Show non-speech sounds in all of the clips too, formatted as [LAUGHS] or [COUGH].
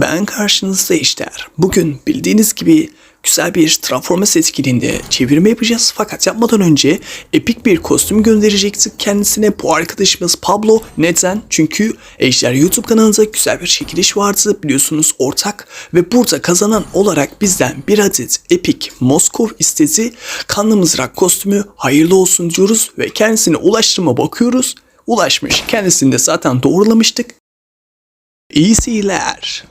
Ben karşınızda işler. Bugün bildiğiniz gibi güzel bir Transformers etkinliğinde çevirme yapacağız. Fakat yapmadan önce epik bir kostüm gönderecektik kendisine. Bu arkadaşımız Pablo. Neden? Çünkü Ejder YouTube kanalında güzel bir çekiliş vardı. Biliyorsunuz ortak. Ve burada kazanan olarak bizden bir adet epik Moskov istedi. Kanlı mızrak kostümü hayırlı olsun diyoruz. Ve kendisine ulaştırma bakıyoruz. Ulaşmış. Kendisini de zaten doğrulamıştık. İyi seyirler.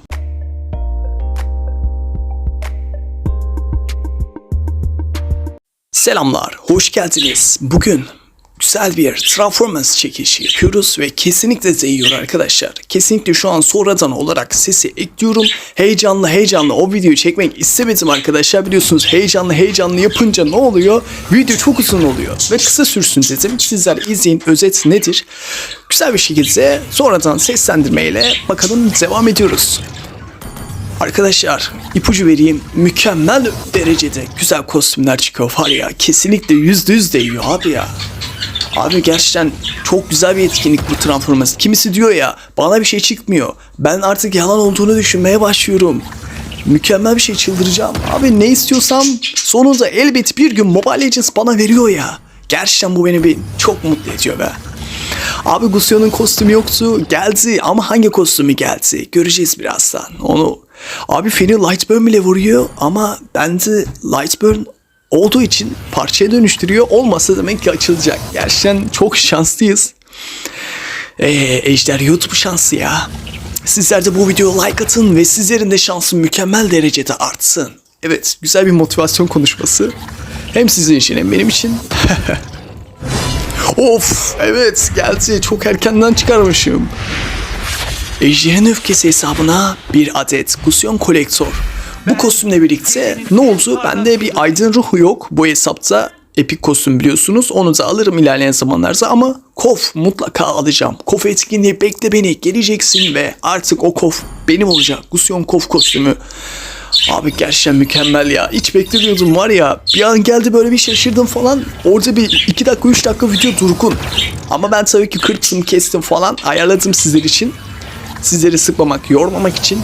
Selamlar, hoş geldiniz. Bugün güzel bir Transformers çekişi yapıyoruz ve kesinlikle değiyor arkadaşlar. Kesinlikle şu an sonradan olarak sesi ekliyorum. Heyecanlı heyecanlı o videoyu çekmek istemedim arkadaşlar. Biliyorsunuz heyecanlı heyecanlı yapınca ne oluyor? Video çok uzun oluyor ve kısa sürsün dedim. Sizler izleyin özet nedir? Güzel bir şekilde sonradan seslendirmeyle bakalım devam ediyoruz. Arkadaşlar ipucu vereyim mükemmel derecede güzel kostümler çıkıyor var ya kesinlikle yüzde yüz değiyor abi ya. Abi gerçekten çok güzel bir etkinlik bu Transformers. Kimisi diyor ya bana bir şey çıkmıyor. Ben artık yalan olduğunu düşünmeye başlıyorum. Mükemmel bir şey çıldıracağım. Abi ne istiyorsam sonunda elbet bir gün Mobile Legends bana veriyor ya. Gerçekten bu beni bir çok mutlu ediyor be. Abi Gusio'nun kostümü yoktu. Geldi ama hangi kostümü geldi? Göreceğiz birazdan. Onu Abi Feni Lightburn bile vuruyor ama bence Lightburn olduğu için parçaya dönüştürüyor. Olmasa demek ki açılacak. Gerçekten çok şanslıyız. Ee, Ejder YouTube şansı ya. Sizler de bu videoya like atın ve sizlerin de şansı mükemmel derecede artsın. Evet, güzel bir motivasyon konuşması. Hem sizin için hem benim için. [LAUGHS] of, evet geldi. Çok erkenden çıkarmışım. Ejder'in öfkesi hesabına bir adet Gusyon kolektör. Bu kostümle birlikte ne oldu? Bende bir aydın ruhu yok bu hesapta. Epik kostüm biliyorsunuz. Onu da alırım ilerleyen zamanlarda ama Kof mutlaka alacağım. Kof etkinliği bekle beni geleceksin ve artık o Kof benim olacak. Gusyon Kof kostümü. Abi gerçekten mükemmel ya. Hiç beklemiyordum var ya. Bir an geldi böyle bir şaşırdım falan. Orada bir 2 dakika 3 dakika video durgun. Ama ben tabii ki kırptım kestim falan. Ayarladım sizler için sizleri sıkmamak, yormamak için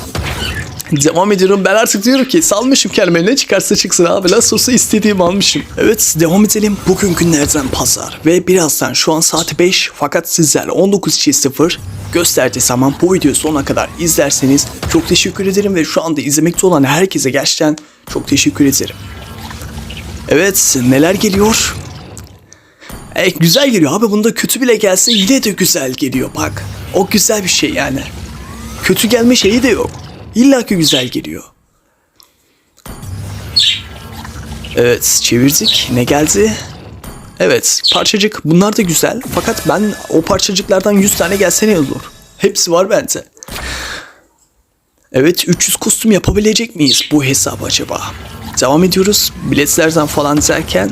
devam ediyorum. Ben artık diyorum ki salmışım kendime ne çıkarsa çıksın abi. Nasıl olsa istediğimi almışım. Evet devam edelim. Bugün günlerden pazar ve birazdan şu an saat 5 fakat sizler 19.00 gösterdiği zaman bu videoyu sonuna kadar izlerseniz çok teşekkür ederim ve şu anda izlemekte olan herkese gerçekten çok teşekkür ederim. Evet neler geliyor? E, güzel geliyor abi bunda kötü bile gelse yine de güzel geliyor bak. O güzel bir şey yani. Kötü gelme şeyi de yok. İlla ki güzel geliyor. Evet çevirdik. Ne geldi? Evet parçacık bunlar da güzel. Fakat ben o parçacıklardan 100 tane gelse ne olur? Hepsi var bende. Evet 300 kostüm yapabilecek miyiz bu hesabı acaba? Devam ediyoruz. Biletlerden falan derken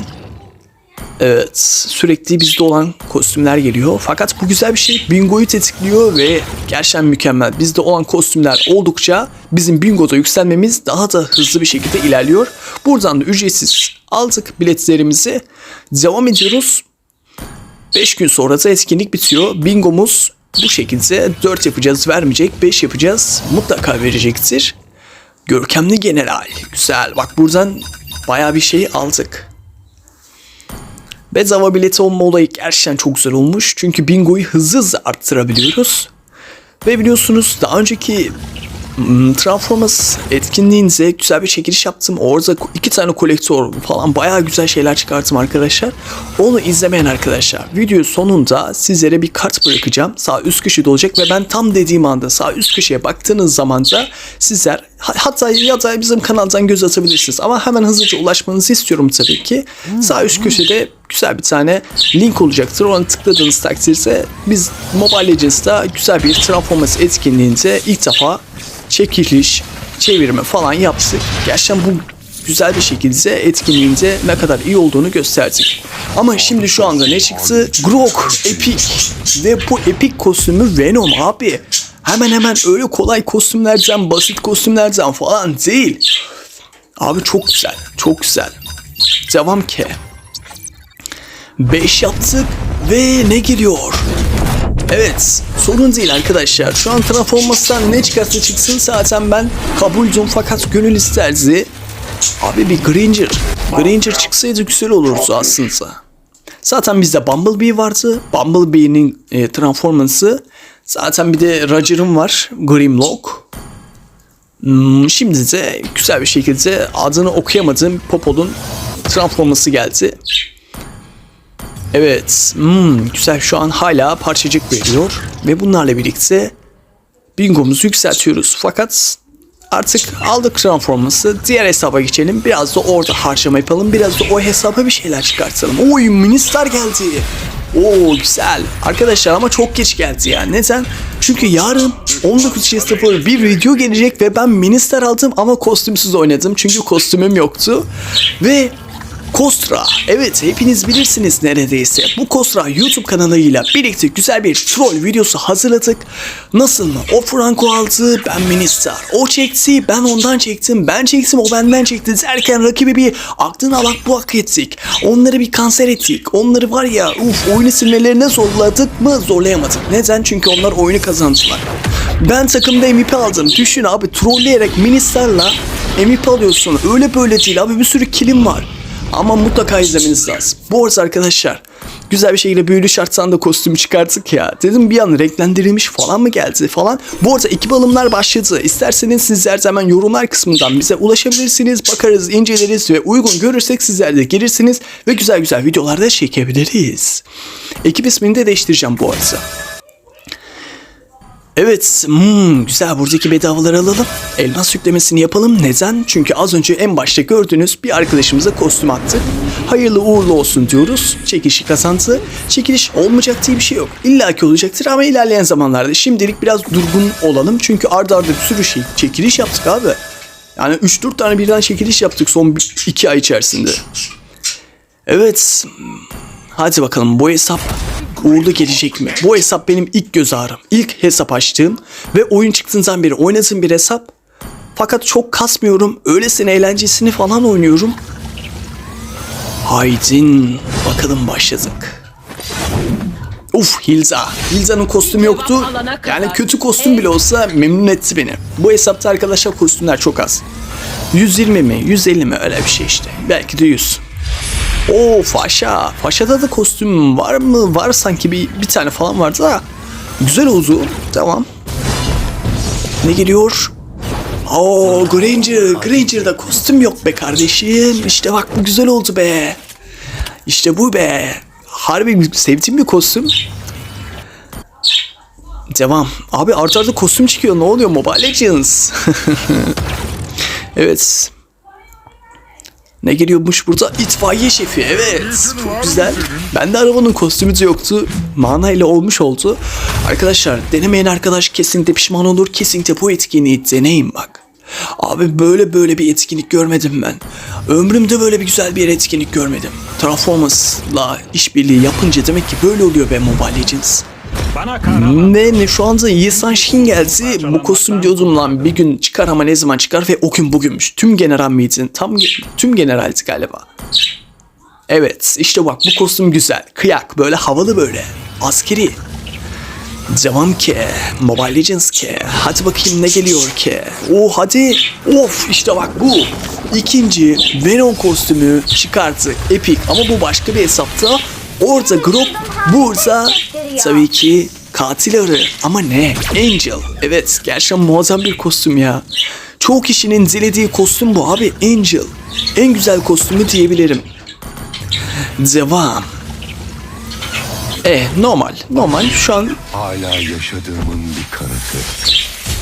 Evet, sürekli bizde olan kostümler geliyor. Fakat bu güzel bir şey. Bingo'yu tetikliyor ve gerçekten mükemmel. Bizde olan kostümler oldukça bizim bingoda yükselmemiz daha da hızlı bir şekilde ilerliyor. Buradan da ücretsiz aldık biletlerimizi. Devam ediyoruz. 5 gün sonra da etkinlik bitiyor. Bingomuz bu şekilde 4 yapacağız vermeyecek. 5 yapacağız mutlaka verecektir. Görkemli general. Güzel. Bak buradan baya bir şey aldık. Bedava bileti olma olayı gerçekten çok güzel olmuş. Çünkü bingoyu hızlı hızlı arttırabiliyoruz. Ve biliyorsunuz daha önceki Transformers etkinliğinize güzel bir çekiliş yaptım. Orada iki tane kolektör falan bayağı güzel şeyler çıkarttım arkadaşlar. Onu izlemeyen arkadaşlar video sonunda sizlere bir kart bırakacağım. Sağ üst köşede olacak ve ben tam dediğim anda sağ üst köşeye baktığınız zaman da sizler hatta ya da bizim kanaldan göz atabilirsiniz. Ama hemen hızlıca ulaşmanızı istiyorum tabii ki. Sağ üst köşede güzel bir tane link olacaktır. Ona tıkladığınız takdirde biz Mobile Legends'da güzel bir Transformers etkinliğinde ilk defa çekiliş, çevirme falan yaptık. Gerçekten bu güzel bir şekilde etkinliğinde ne kadar iyi olduğunu gösterdik. Ama şimdi şu anda ne çıktı? Grok Epic. Ve bu Epic kostümü Venom abi. Hemen hemen öyle kolay kostümlerden, basit kostümlerden falan değil. Abi çok güzel, çok güzel. Devam ki. 5 yaptık ve ne geliyor? Evet sorun değil arkadaşlar. Şu an transformasından ne çıkarsa çıksın zaten ben kabuldüm fakat gönül isterdi. Abi bir Granger. Granger çıksaydı güzel olurdu aslında. Zaten bizde Bumblebee vardı. Bumblebee'nin e, transformansı. Zaten bir de Roger'ın var. Grimlock. Hmm, şimdi de güzel bir şekilde adını okuyamadığım Popo'nun transforması geldi. Evet. Hmm, güzel şu an hala parçacık veriyor. Ve bunlarla birlikte bingomuzu yükseltiyoruz. Fakat artık aldık transforması. Diğer hesaba geçelim. Biraz da orada harcama yapalım. Biraz da o hesaba bir şeyler çıkartalım. Oy minister geldi. Oo güzel. Arkadaşlar ama çok geç geldi ya. Neden? Çünkü yarın 19.00 bir video gelecek ve ben minister aldım ama kostümsüz oynadım. Çünkü kostümüm yoktu. Ve Kostra. Evet hepiniz bilirsiniz neredeyse. Bu Kostra YouTube kanalıyla birlikte güzel bir troll videosu hazırladık. Nasıl mı? O Franco aldı, ben Minister. O çekti, ben ondan çektim. Ben çektim, o benden çekti derken rakibi bir aklına bak bu hak ettik. Onları bir kanser ettik. Onları var ya uf oyunu silmelerine zorladık mı zorlayamadık. Neden? Çünkü onlar oyunu kazandılar. Ben takımda MVP aldım. Düşün abi trolleyerek Minister'la MVP alıyorsun. Öyle böyle değil abi bir sürü kilim var. Ama mutlaka izlemeniz lazım. Bu arada arkadaşlar güzel bir şekilde büyülü şartsan da kostümü çıkarttık ya. Dedim bir an renklendirilmiş falan mı geldi falan. Bu arada ekip alımlar başladı. İsterseniz sizler hemen yorumlar kısmından bize ulaşabilirsiniz. Bakarız, inceleriz ve uygun görürsek sizler de gelirsiniz ve güzel güzel videolarda çekebiliriz. Ekip ismini de değiştireceğim bu arada. Evet, hmm, güzel buradaki bedavaları alalım. Elmas yüklemesini yapalım. Neden? Çünkü az önce en başta gördüğünüz bir arkadaşımıza kostüm attık. Hayırlı uğurlu olsun diyoruz. Çekilişi kazandı. Çekiliş olmayacak diye bir şey yok. İlla ki olacaktır ama ilerleyen zamanlarda şimdilik biraz durgun olalım. Çünkü arda arda bir sürü şey çekiliş yaptık abi. Yani 3-4 tane birden çekiliş yaptık son 2 ay içerisinde. Evet. Hadi bakalım bu hesap uğurlu gelecek mi? Bu hesap benim ilk göz ağrım. İlk hesap açtığım ve oyun çıktığından beri oynadığım bir hesap. Fakat çok kasmıyorum. Öylesine eğlencesini falan oynuyorum. Haydin. Bakalım başladık. Uf Hilza. Hilza'nın kostümü yoktu. Yani kötü kostüm bile olsa memnun etti beni. Bu hesapta arkadaşlar kostümler çok az. 120 mi 150 mi öyle bir şey işte. Belki de 100. Oo Faşa. Faşa'da da kostüm var mı? Var sanki bir, bir tane falan vardı da. Güzel oldu. Tamam. Ne geliyor? Oo Granger. Granger'da kostüm yok be kardeşim. İşte bak bu güzel oldu be. İşte bu be. Harbi sevdiğim bir kostüm. Devam. Abi arta arda kostüm çıkıyor. Ne oluyor Mobile Legends? [LAUGHS] evet. Ne geliyormuş burada? İtfaiye şefi. Evet. Çok güzel. Bende arabanın kostümü de yoktu. Mana ile olmuş oldu. Arkadaşlar denemeyen arkadaş kesinlikle pişman olur. Kesinlikle bu etkinliği deneyin bak. Abi böyle böyle bir etkinlik görmedim ben. Ömrümde böyle bir güzel bir etkinlik görmedim. Transformers'la işbirliği yapınca demek ki böyle oluyor be Mobile Legends. Ne ne şu anda Yisan Shin geldi. Bu kostüm diyordum lan bir gün çıkar ama ne zaman çıkar ve o gün bugünmüş. Tüm general miydin? Tam tüm generaldi galiba. Evet işte bak bu kostüm güzel. Kıyak böyle havalı böyle. Askeri. Devam ki. Mobile Legends ki. Hadi bakayım ne geliyor ki. Oh hadi. Of işte bak bu. İkinci Venom kostümü çıkarttık. Epic ama bu başka bir hesapta. Orada Grok, burada tabii ki katil arı. Ama ne? Angel. Evet gerçekten muazzam bir kostüm ya. Çoğu kişinin dilediği kostüm bu abi. Angel. En güzel kostümü diyebilirim. Devam. E normal. Normal şu an Hala yaşadığımın bir kanıtı.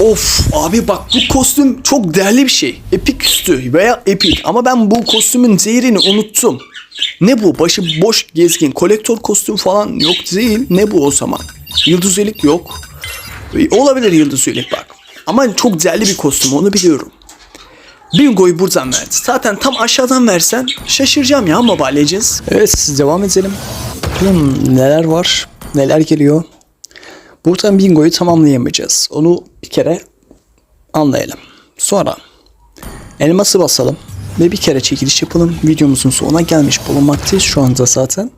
Of abi bak bu kostüm çok değerli bir şey. Epik üstü veya epik ama ben bu kostümün değerini unuttum. Ne bu? Başı boş gezgin kolektör kostüm falan yok değil. Ne bu o zaman? Yıldız üyelik yok. E, Olabilir yıldız üyelik bak. Ama çok değerli bir kostüm onu biliyorum. Bingo'yu buradan verdi. Zaten tam aşağıdan versen şaşıracağım ya Mobile Legends. Evet devam edelim. Bakalım neler var, neler geliyor. Buradan bingoyu tamamlayamayacağız. Onu bir kere anlayalım. Sonra elması basalım ve bir kere çekiliş yapalım. Videomuzun sonuna gelmiş bulunmaktayız şu anda zaten.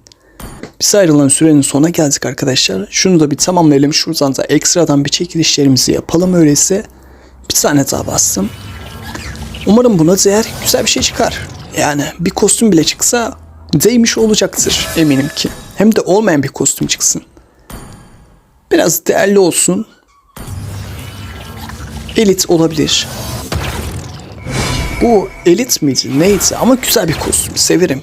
Biz ayrılan sürenin sonuna geldik arkadaşlar. Şunu da bir tamamlayalım. Şuradan da ekstradan bir çekilişlerimizi yapalım öyleyse. Bir tane daha bastım. Umarım buna değer güzel bir şey çıkar. Yani bir kostüm bile çıksa değmiş olacaktır eminim ki. Hem de olmayan bir kostüm çıksın. Biraz değerli olsun. Elit olabilir. Bu elit miydi? Neydi? Ama güzel bir kostüm. Severim.